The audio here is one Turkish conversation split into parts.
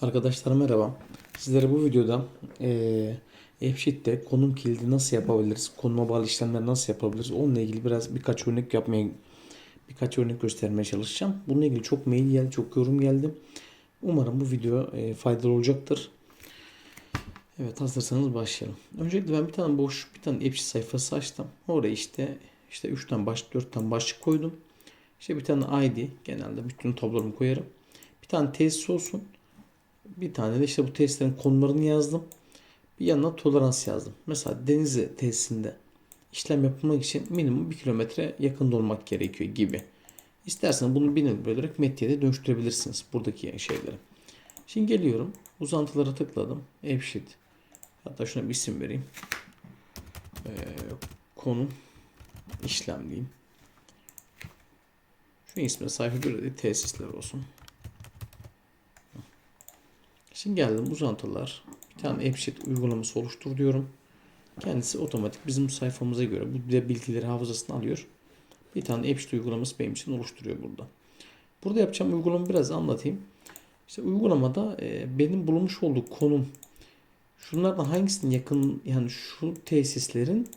Arkadaşlar merhaba. Sizlere bu videoda F-Sheet'te konum kilidi nasıl yapabiliriz, konuma bağlı işlemler nasıl yapabiliriz, onunla ilgili biraz birkaç örnek yapmaya, birkaç örnek göstermeye çalışacağım. Bununla ilgili çok mail geldi, çok yorum geldi. Umarım bu video eee, faydalı olacaktır. Evet hazırsanız başlayalım. Öncelikle ben bir tane boş bir tane F-Sheet sayfası açtım. Oraya işte işte 3 tane başlık, 4 tane başlık koydum. İşte bir tane ID genelde bütün tablolarımı koyarım. Bir tane tesis olsun. Bir tane de işte bu testlerin konularını yazdım. Bir yanına tolerans yazdım. Mesela Denizli tesisinde işlem yapılmak için minimum 1 kilometre yakında olmak gerekiyor gibi. İsterseniz bunu bine bölerek de dönüştürebilirsiniz buradaki şeyleri. Şimdi geliyorum. Uzantılara tıkladım. F-Sheet. Hatta şuna bir isim vereyim. Ee, konu işlem diyeyim. Şu ismi sayfa göre de tesisler olsun. Şimdi geldim uzantılar. Bir tane AppSheet uygulaması oluştur diyorum. Kendisi otomatik bizim sayfamıza göre bu bilgileri hafızasına alıyor. Bir tane AppSheet uygulaması benim için oluşturuyor burada. Burada yapacağım uygulamayı biraz anlatayım. İşte uygulamada e, benim bulunmuş olduğu konum şunlardan hangisinin yakın yani şu tesislerin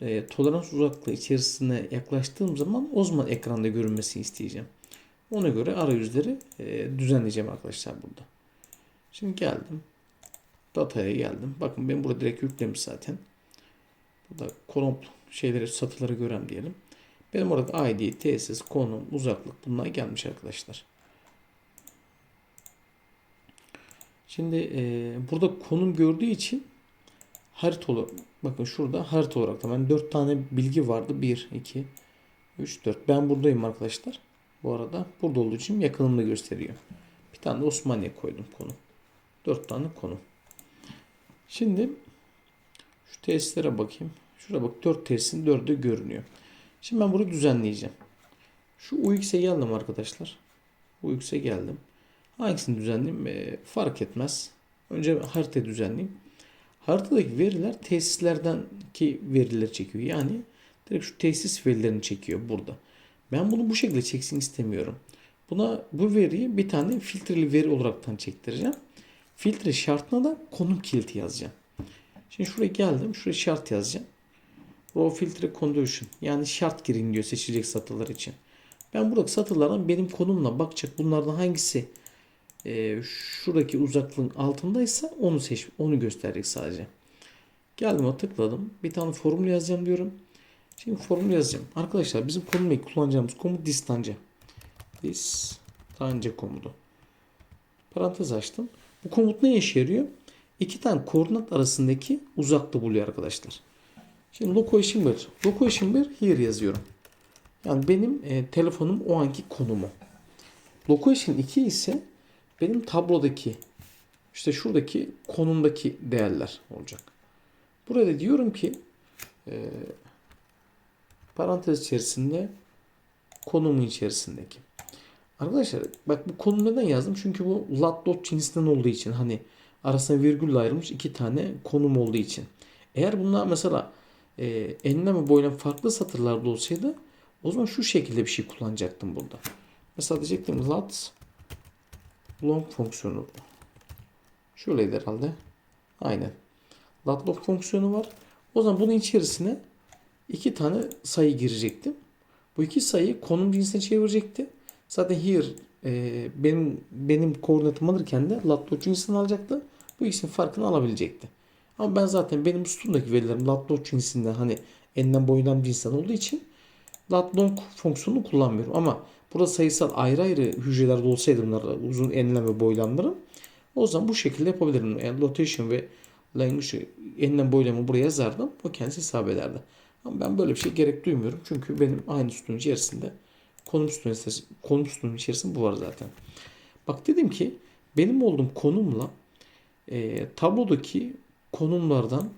e, tolerans uzaklığı içerisine yaklaştığım zaman o zaman ekranda görünmesini isteyeceğim. Ona göre arayüzleri e, düzenleyeceğim arkadaşlar burada. Şimdi geldim. Dataya geldim. Bakın ben burada direkt yüklemiş zaten. Burada konum şeyleri satıları gören diyelim. Benim orada ID, tesis, konum, uzaklık bunlar gelmiş arkadaşlar. Şimdi e, burada konum gördüğü için harita olarak bakın şurada harita olarak da ben 4 tane bilgi vardı. 1, 2, 3, 4. Ben buradayım arkadaşlar. Bu arada burada olduğu için yakınımda gösteriyor. Bir tane de Osmaniye koydum konum. 4 tane konu. Şimdi şu tesislere bakayım. Şuraya bak 4 tesisin 4'ü görünüyor. Şimdi ben bunu düzenleyeceğim. Şu UX'e geldim arkadaşlar. UX'e geldim. Hangisini düzenleyeyim e, fark etmez. Önce haritayı düzenleyeyim. Haritadaki veriler tesislerden ki verileri çekiyor. Yani direkt şu tesis verilerini çekiyor burada. Ben bunu bu şekilde çeksin istemiyorum. Buna bu veriyi bir tane filtreli veri olaraktan çektireceğim. Filtre şartına da konum kilidi yazacağım. Şimdi şuraya geldim. Şuraya şart yazacağım. Raw filtre condition. Yani şart girin diyor seçilecek satılar için. Ben buradaki satılardan benim konumla bakacak. Bunlardan hangisi e, şuradaki uzaklığın altındaysa onu seç, onu gösterecek sadece. Geldim tıkladım. Bir tane formül yazacağım diyorum. Şimdi formül yazacağım. Arkadaşlar bizim konumla kullanacağımız komut distanca. Distanca komutu. Parantez açtım. Bu komut ne işe yarıyor? İki tane koordinat arasındaki uzaklığı buluyor arkadaşlar. Şimdi location bir. Location bir here yazıyorum. Yani benim e, telefonum o anki konumu. Location 2 ise benim tablodaki işte şuradaki konumdaki değerler olacak. Burada diyorum ki e, parantez içerisinde konumun içerisindeki. Arkadaşlar bak bu konu neden yazdım? Çünkü bu lat dot cinsinden olduğu için hani arasına virgülle ayrılmış iki tane konum olduğu için. Eğer bunlar mesela e, enlem ve boylam farklı satırlarda olsaydı o zaman şu şekilde bir şey kullanacaktım burada. Mesela diyecektim lat long fonksiyonu. Şöyleydi herhalde. Aynen. Lat long fonksiyonu var. O zaman bunun içerisine iki tane sayı girecektim. Bu iki sayıyı konum cinsine çevirecekti. Zaten here e, benim benim koordinatım alırken de lat cinsinden alacaktı. Bu ikisinin farkını alabilecekti. Ama ben zaten benim sütundaki verilerim lat cinsinden hani enlem boylam cinsinden olduğu için lat long fonksiyonunu kullanmıyorum. Ama burada sayısal ayrı ayrı hücrelerde olsaydı bunlar uzun enlem ve boylamları o zaman bu şekilde yapabilirim. Yani location ve language enlem boylamı buraya yazardım. O kendisi hesap ederdi. Ama ben böyle bir şey gerek duymuyorum. Çünkü benim aynı sütunun içerisinde konum sütunun, konum sütunun içerisinde bu var zaten. Bak dedim ki benim olduğum konumla e, tablodaki konumlardan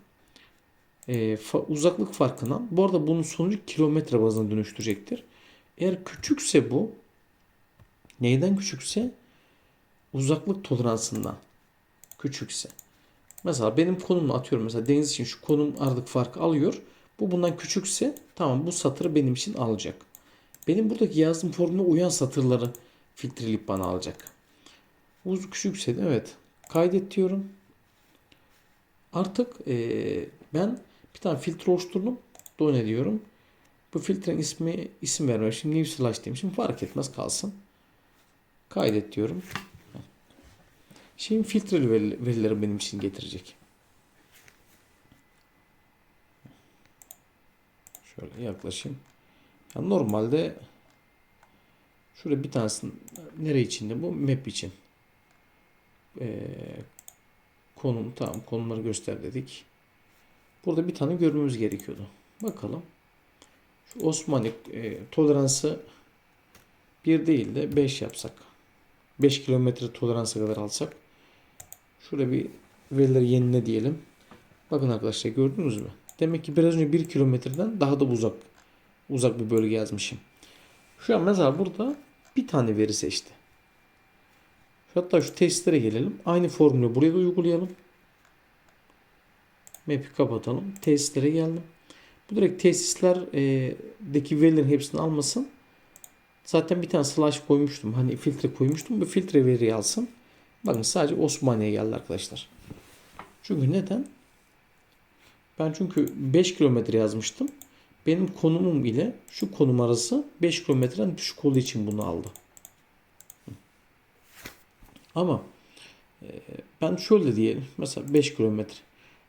e, fa, uzaklık farkından bu arada bunun sonucu kilometre bazına dönüştürecektir. Eğer küçükse bu neyden küçükse uzaklık toleransından küçükse. Mesela benim konumla atıyorum mesela deniz için şu konum aralık farkı alıyor. Bu bundan küçükse tamam bu satırı benim için alacak. Benim buradaki yazdığım formüle uyan satırları filtreleyip bana alacak. Uz küçükse de evet. Kaydet diyorum. Artık eee, ben bir tane filtre oluşturdum. Done diyorum. Bu filtrenin ismi isim vermem. Şimdi new slash demişim. Fark etmez kalsın. Kaydet diyorum. Şimdi filtreli veri- verileri benim için getirecek. Şöyle yaklaşayım. Ya normalde şurada bir tanesini nereye içinde bu? Map için. Ee, konum tamam konumları göster dedik. Burada bir tane görmemiz gerekiyordu. Bakalım. Şu Osmanlı e, toleransı 1 değil de 5 yapsak. 5 kilometre toleransa kadar alsak. Şurada bir verileri yenile diyelim. Bakın arkadaşlar gördünüz mü? Demek ki biraz önce 1 kilometreden daha da uzak uzak bir bölge yazmışım. Şu an mesela burada bir tane veri seçti. Hatta şu testlere gelelim. Aynı formülü buraya da uygulayalım. Map'i kapatalım. Tesislere geldim. Bu direkt tesislerdeki verilerin hepsini almasın. Zaten bir tane slash koymuştum. Hani filtre koymuştum. Bu filtre veriyi alsın. Bakın sadece Osmaniye geldi arkadaşlar. Çünkü neden? Ben çünkü 5 kilometre yazmıştım. Benim konumum ile şu konum arası 5 kilometreden düşük olduğu için bunu aldı. Ama e, ben şöyle diyelim. Mesela 5 kilometre.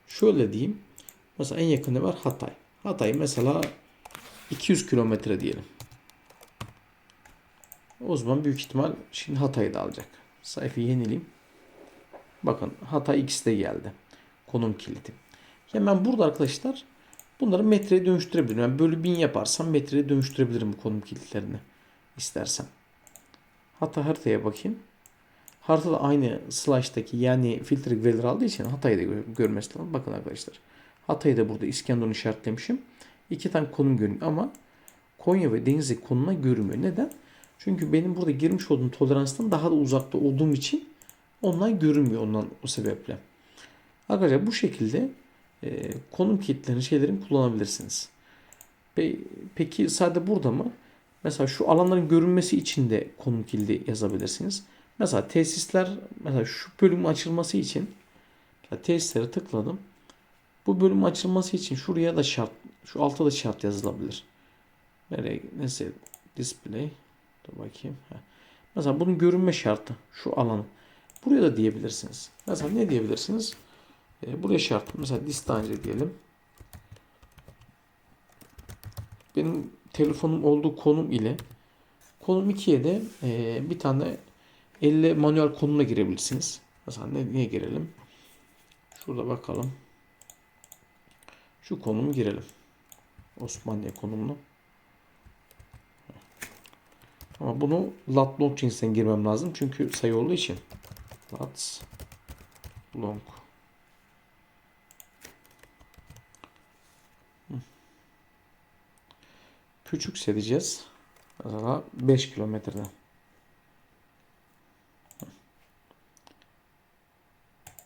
Şöyle diyeyim. Mesela en yakın ne var? Hatay. Hatay mesela 200 kilometre diyelim. O zaman büyük ihtimal şimdi Hatay'ı da alacak. Sayfayı yenileyim. Bakın Hatay X de geldi. Konum kilidi. Hemen burada arkadaşlar bunları metreye dönüştürebilirim. Yani bölü 1000 yaparsam metreye dönüştürebilirim bu konum kilitlerini istersem. Hatta haritaya bakayım. Haritada aynı slash'taki yani filtre verileri aldığı için Hatay'ı da gö- görmesi lazım. Bakın arkadaşlar. Hatay'ı da burada İskenderun'u işaretlemişim. İki tane konum görünüyor ama Konya ve Denizli konumuna görünmüyor. Neden? Çünkü benim burada girmiş olduğum toleranstan daha da uzakta olduğum için onlar görünmüyor ondan o sebeple. Arkadaşlar bu şekilde e, konum kilitlerini şeylerin kullanabilirsiniz. Pe- Peki sadece burada mı? Mesela şu alanların görünmesi için de konum kilidi yazabilirsiniz. Mesela tesisler mesela şu bölümün açılması için tesislere tıkladım. Bu bölümün açılması için şuraya da şart, şu alta da şart yazılabilir. Nereye, neyse display. Dur bakayım. Mesela bunun görünme şartı şu alanı. Buraya da diyebilirsiniz. Mesela ne diyebilirsiniz? E, buraya şart. Mesela distance diyelim. Benim telefonum olduğu konum ile konum 2'ye de e, bir tane elle manuel konumuna girebilirsiniz. Mesela ne, niye girelim? Şurada bakalım. Şu konumu girelim. Osmaniye konumunu. Ama bunu lat long cinsinden girmem lazım. Çünkü sayı olduğu için. Lat long. Küçükse diyeceğiz. Mesela 5 kilometreden.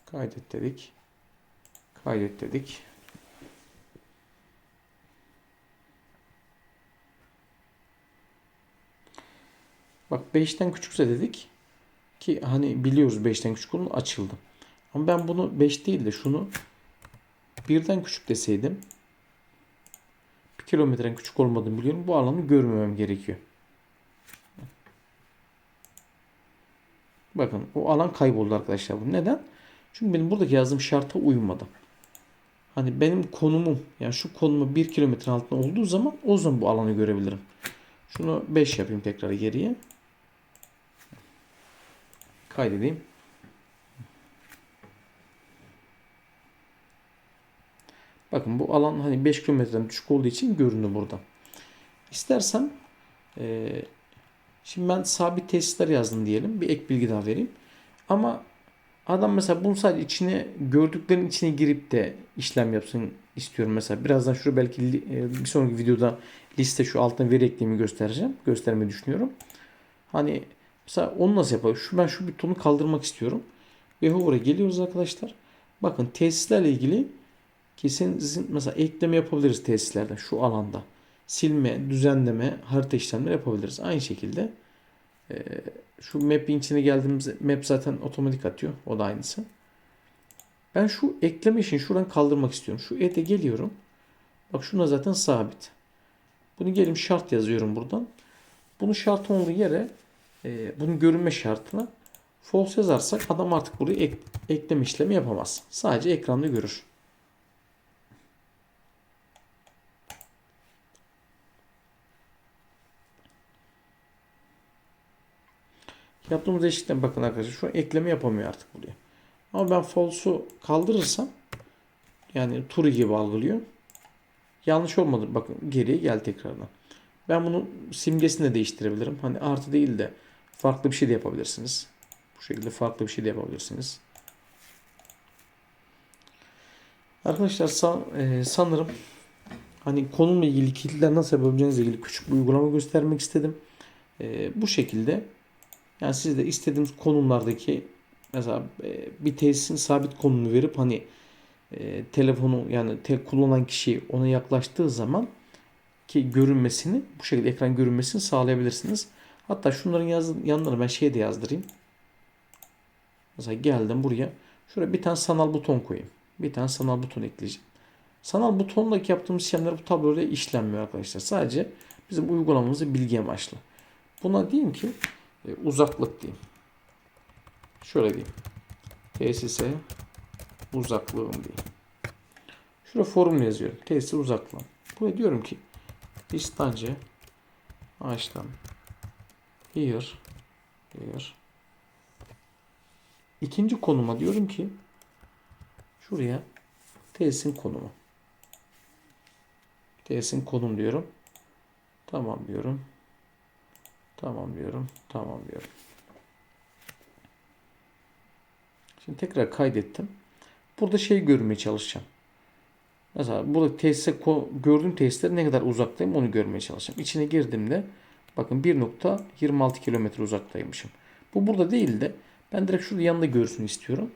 Kaydet dedik. Kaydet dedik. Bak 5'ten küçükse dedik ki hani biliyoruz 5'ten küçük olduğunu açıldı. Ama ben bunu 5 değil de şunu birden küçük deseydim kilometrenin küçük olmadığını biliyorum. Bu alanı görmemem gerekiyor. Bakın o alan kayboldu arkadaşlar. Bu neden? Çünkü benim buradaki yazdığım şarta uymadı. Hani benim konumum yani şu konumu 1 kilometre altında olduğu zaman o zaman bu alanı görebilirim. Şunu 5 yapayım tekrar geriye. Kaydedeyim. Bakın bu alan hani 5 kilometreden düşük olduğu için görünüyor burada. İstersem eee Şimdi ben sabit tesisler yazdım diyelim. Bir ek bilgi daha vereyim. Ama adam mesela bunu sadece içine gördüklerin içine girip de işlem yapsın istiyorum mesela. Birazdan şurada belki e, bir sonraki videoda liste şu altına veri eklemi göstereceğim. Göstermeyi düşünüyorum. Hani mesela onu nasıl yapalım? Şu ben şu butonu kaldırmak istiyorum. Ve hover'a geliyoruz arkadaşlar. Bakın tesislerle ilgili kesin mesela ekleme yapabiliriz tesislerden şu alanda silme, düzenleme, harita işlemleri yapabiliriz. Aynı şekilde Ee, şu map'in içine geldiğimizde map zaten otomatik atıyor. O da aynısı. Ben şu ekleme işini şuradan kaldırmak istiyorum. Şu ete geliyorum. Bak şuna zaten sabit. Bunu gelim şart yazıyorum buradan. Bunu şart olduğu yere e, bunun görünme şartına false yazarsak adam artık buraya ek, ekleme işlemi yapamaz. Sadece ekranda görür. Yaptığımız değişiklikten bakın arkadaşlar şu ekleme yapamıyor artık buraya. Ama ben false'u kaldırırsam yani true gibi algılıyor. Yanlış olmadı. Bakın geriye gel tekrardan. Ben bunu simgesini de değiştirebilirim. Hani artı değil de farklı bir şey de yapabilirsiniz. Bu şekilde farklı bir şey de yapabilirsiniz. Arkadaşlar san, e, sanırım hani konumla ilgili kilitler nasıl yapabileceğinizle ilgili küçük bir uygulama göstermek istedim. E, bu şekilde yani siz de istediğiniz konumlardaki mesela e, bir tesisin sabit konumunu verip hani e, telefonu yani tek kullanan kişi ona yaklaştığı zaman ki görünmesini bu şekilde ekran görünmesini sağlayabilirsiniz. Hatta şunların yaz, yanlarına ben şey de yazdırayım. Mesela geldim buraya. Şuraya bir tane sanal buton koyayım. Bir tane sanal buton ekleyeceğim. Sanal butondaki yaptığımız işlemler bu tabloda işlenmiyor arkadaşlar. Sadece bizim uygulamamızı bilgi amaçlı. Buna diyeyim ki uzaklık diyeyim. Şöyle diyeyim. Tesise uzaklığım diyeyim. Şurada formül yazıyorum. Tesise uzaklığım. Buraya diyorum ki distance ağaçtan here here İkinci konuma diyorum ki şuraya tesisin konumu. Tesisin konum diyorum. Tamam diyorum. Tamam diyorum. Tamam diyorum. Şimdi tekrar kaydettim. Burada şey görmeye çalışacağım. Mesela burada tesise gördüğüm tesisler ne kadar uzaktayım onu görmeye çalışacağım. İçine girdiğimde bakın 1.26 kilometre uzaktaymışım. Bu burada değil de ben direkt şurada yanında görsün istiyorum.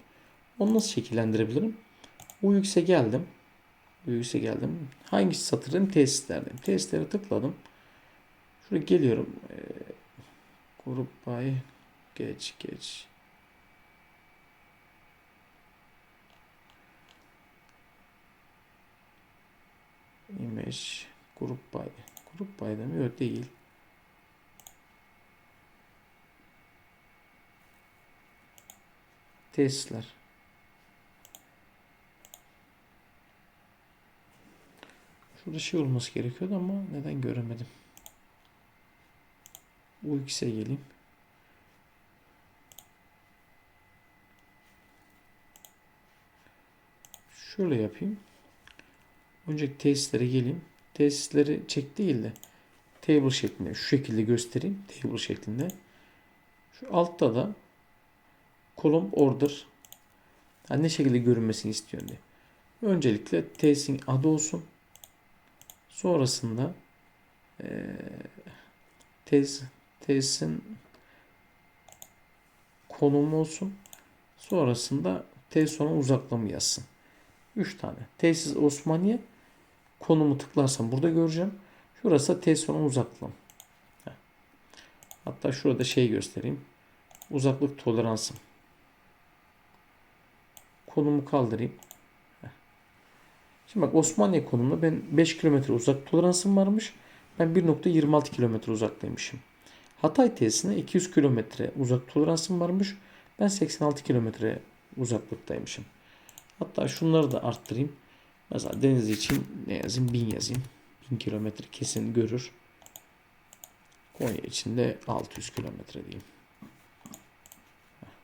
Onu nasıl şekillendirebilirim? UX'e geldim. UX'e geldim. Hangisi satırım? Tesislerdeyim. Tesislere tıkladım. Şuraya geliyorum. Grup by geç geç. Image grup by. Grup by'da mı? Yok değil. Tesisler. Şurada şey olması gerekiyordu ama neden göremedim. UX'e geleyim. Şöyle yapayım. Önce tesislere geleyim. Tesisleri çek değil de table şeklinde şu şekilde göstereyim. Table şeklinde. Şu altta da column order yani ne şekilde görünmesini istiyor diye. Öncelikle tesisin adı olsun. Sonrasında e, tez tesisin konumu olsun. Sonrasında tesis olan uzaklığımı yazsın. 3 tane. Tesis Osmaniye konumu tıklarsam burada göreceğim. Şurası tesis olan uzaklığım. Hatta şurada şey göstereyim. Uzaklık toleransım. Konumu kaldırayım. Şimdi bak Osmaniye konumunda ben 5 kilometre uzak toleransım varmış. Ben 1.26 kilometre uzaktaymışım. Hatay tesisine 200 kilometre uzak toleransım varmış. Ben 86 kilometre uzaklıktaymışım. Hatta şunları da arttırayım. Mesela deniz için ne yazayım? 1000 yazayım. 1000 kilometre kesin görür. Konya için de 600 kilometre diyeyim.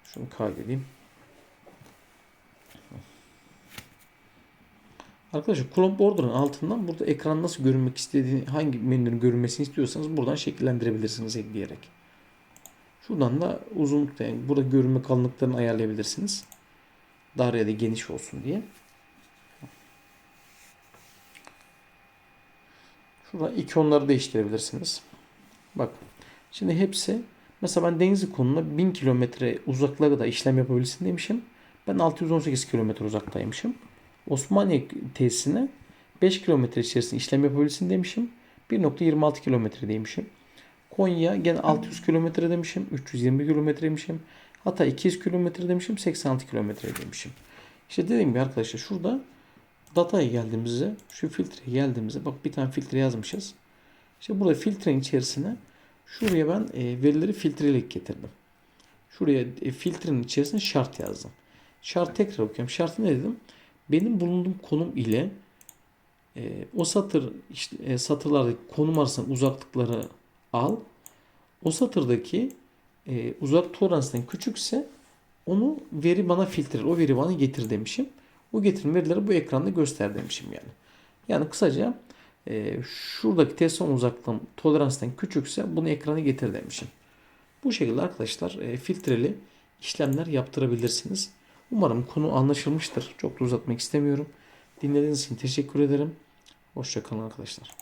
Şunu kaydedeyim. Arkadaşlar Chrome Border'ın altından burada ekran nasıl görünmek istediğini, hangi menünün görünmesini istiyorsanız buradan şekillendirebilirsiniz ekleyerek. Şuradan da uzunlukta yani burada görünme kalınlıklarını ayarlayabilirsiniz. Dar ya da geniş olsun diye. Şurada ikonları değiştirebilirsiniz. Bak. Şimdi hepsi mesela ben Denizli konuna 1000 kilometre uzaklığa kadar işlem yapabilsin demişim. Ben 618 kilometre uzaktaymışım. Osmaniye tesisine 5 kilometre içerisinde işlem yapabilsin demişim. 1.26 kilometre demişim. Konya gene 600 kilometre demişim. 320 kilometre demişim. Hatta 200 kilometre demişim. 86 kilometre demişim. İşte dediğim gibi arkadaşlar şurada dataya geldiğimizde şu filtreye geldiğimizde bak bir tane filtre yazmışız. İşte burada filtrenin içerisine şuraya ben e, verileri filtreleyip getirdim. Şuraya e, filtrenin içerisine şart yazdım. Şart tekrar okuyorum. Şartı ne dedim? Benim bulunduğum konum ile e, o satır işte, e, satırlardaki konum arasındaki uzaklıkları al. O satırdaki e, uzak toleransından küçükse onu veri bana filtre, o veri bana getir demişim. O getirin verileri bu ekranda göster demişim yani. Yani kısaca e, şuradaki teslim uzaklığım toleranstan küçükse bunu ekrana getir demişim. Bu şekilde arkadaşlar e, filtreli işlemler yaptırabilirsiniz. Umarım konu anlaşılmıştır. Çok da uzatmak istemiyorum. Dinlediğiniz için teşekkür ederim. Hoşçakalın arkadaşlar.